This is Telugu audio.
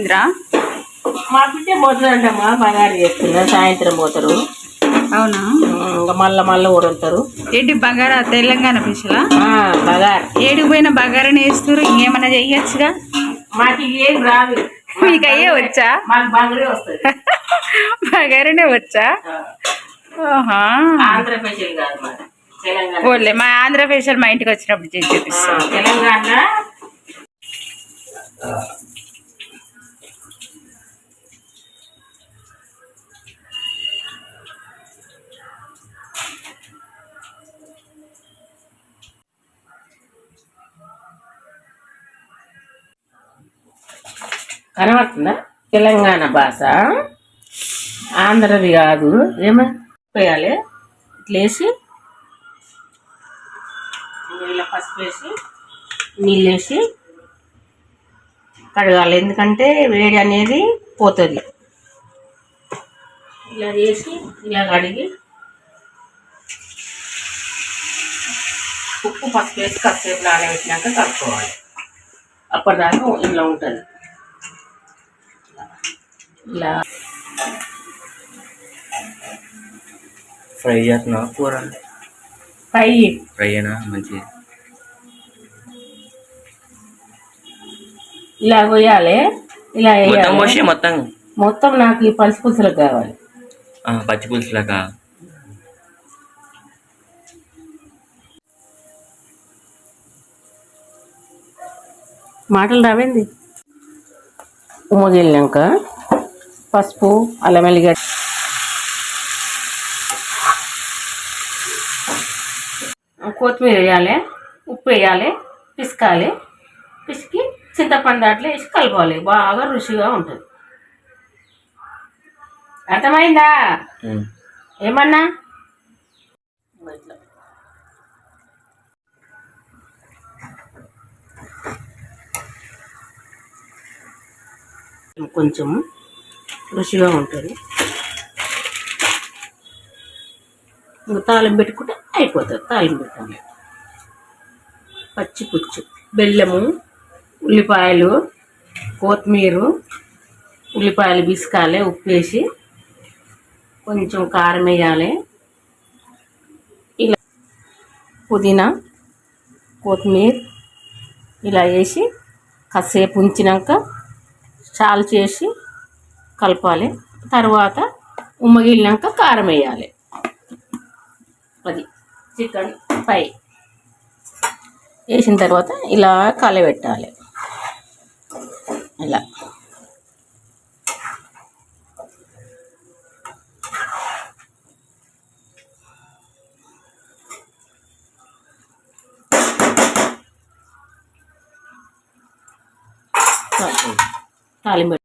ఇంద్రా మా బిడ్డ పోతుందంటమ్మా బంగారు చేస్తున్నా సాయంత్రం పోతారు. అవునా? ఇంకా మళ్ళా మళ్ళీ ఊరంటారు. ఏంటి బగారా తెలంగాణ పిసలా బగారు. ఏడికి పోయిన బగారని వేస్తారు ఇంకేమైనా చెయ్యొచ్చుగా? మాకు ఏం రాదు. మీకు అయ్యే వచ్చా? మాకు బంగారే వస్తుంది. బగారనే వచ్చా? ఆంధ్ర స్పెషల్ కాదు తెలంగాణ. ఓన్లే మా ఆంధ్ర ఫేషియల్ మా ఇంటికి వచ్చినప్పుడు చేసి ఆ, చూపిస్తాం. తెలంగాణ. కనబడుతుందా? తెలంగాణ భాష. ఆంధ్రది కాదు. ఏమో? వేయాలి ఇట్లేసి ఇలా పసుపు వేసి నీళ్ళు వేసి కడగాలి. ఎందుకంటే వేడి అనేది పోతుంది. ఇలా చేసి ఇలా కడిగి ఉప్పు పసుపు వేసి కాసేపు నానబెట్టినాక కలుపుకోవాలి. అప్పటిదాకా ఇలా ఉంటుంది. ఇలా ఫ్రై చేస్తున్నా? కూర? ఫ్రై. ఫ్రై అయినా మంచిది. ఇలా పోయాలి ఇలా మొత్తం పోసి మొత్తం? మొత్తం నాకు ఈ పలుసు పులుసులకు కావాలి. పచ్చి పులుసులాగా మాటలు రావేంది? ఉమ్మగిలినాక పసుపు అల్లం వెల్లిగడ్డ. కొత్తిమీర వేయాలి ఉప్పు వేయాలి పిసకాలి. పిసికి చింతపండు దాంట్లో వేసి కలపాలి. బాగా రుచిగా ఉంటుంది. అర్థమైందా. ఏమన్నా? ఇట్లా. కొంచెం రుచిగా ఉంటుంది. ఇంకా తాళం పెట్టుకుంటే అయిపోతుంది. తాళం పెట్టాలి పచ్చి పుచ్చు బెల్లము ఉల్లిపాయలు కొత్తిమీర ఉల్లిపాయలు పిసుకాలి ఉప్పు వేసి కొంచెం కారం వేయాలి. ఇలా పుదీనా కొత్తిమీర ఇలా వేసి కాసేపు ఉంచినాక చాలు చేసి కలపాలి. తర్వాత ఉమ్మగిలినాక కారం వేయాలి. అది చికెన్ ఫ్రై వేసిన తర్వాత ఇలా కలబెట్టాలి ఇలా. తాలింపు